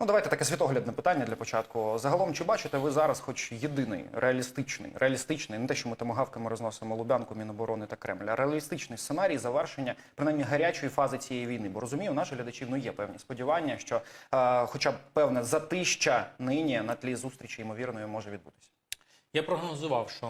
Ну, давайте таке світоглядне питання для початку. Загалом, чи бачите ви зараз, хоч єдиний реалістичний, реалістичний, не те, що ми томагавками розносимо Лубянку, Міноборони та Кремль, а реалістичний сценарій завершення принаймні гарячої фази цієї війни? Бо розумію, у наших глядачів ну є певні сподівання, що е, хоча б певне затища нині на тлі зустрічі ймовірної може відбутися. Я прогнозував, що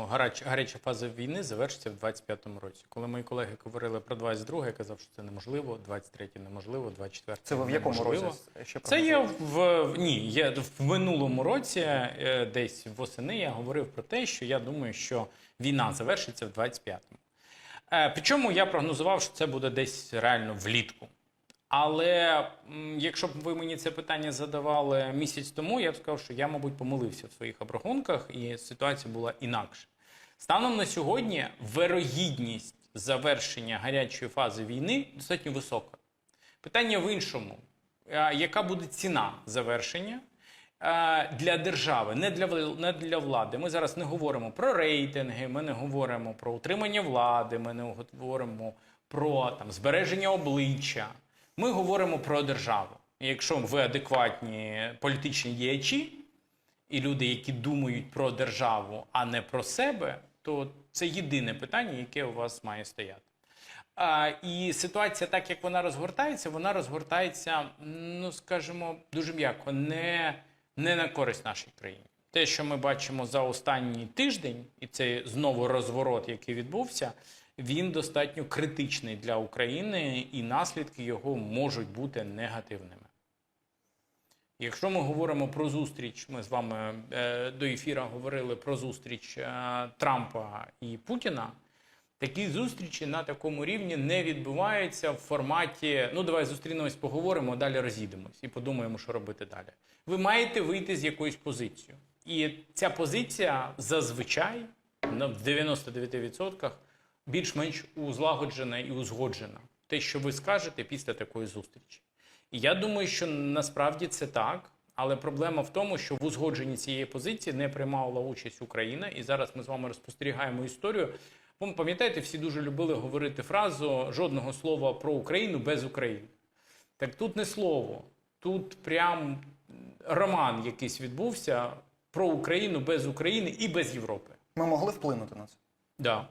гаряча фаза війни завершиться в 25-му році. Коли мої колеги говорили про 22 я казав, що це неможливо, 23 неможливо, 24 Це ви в якому неможливо. розі ще Це є в в- ні, є в минулому році, е, десь восени, я говорив про те, що я думаю, що війна завершиться в 25-му. Е, Причому я прогнозував, що це буде десь реально влітку. Але якщо б ви мені це питання задавали місяць тому, я б сказав, що я, мабуть, помилився в своїх обрахунках, і ситуація була інакша. Станом на сьогодні вирогідність завершення гарячої фази війни достатньо висока. Питання в іншому: яка буде ціна завершення для держави, не для, не для влади? Ми зараз не говоримо про рейтинги, ми не говоримо про утримання влади, ми не говоримо про там, збереження обличчя. Ми говоримо про державу. Якщо ви адекватні політичні діячі, і люди, які думають про державу, а не про себе, то це єдине питання, яке у вас має стояти. А, і ситуація, так як вона розгортається, вона розгортається, ну скажімо, дуже м'яко, не, не на користь нашій країні. Те, що ми бачимо за останній тиждень, і це знову розворот, який відбувся, він достатньо критичний для України, і наслідки його можуть бути негативними. Якщо ми говоримо про зустріч, ми з вами е, до ефіра говорили про зустріч е, Трампа і Путіна. Такі зустрічі на такому рівні не відбуваються в форматі ну давай зустрінемось, поговоримо, а далі розійдемось і подумаємо, що робити далі. Ви маєте вийти з якоюсь позицією. І ця позиція зазвичай на- в 99% більш-менш узлагоджена і узгоджена. Те, що ви скажете після такої зустрічі. І я думаю, що насправді це так. Але проблема в тому, що в узгодженні цієї позиції не приймала участь Україна, і зараз ми з вами розпостерігаємо історію. Ви пам'ятаєте, всі дуже любили говорити фразу жодного слова про Україну без України. Так тут не слово, тут прям роман якийсь відбувся про Україну без України і без Європи. Ми могли вплинути на це. Да.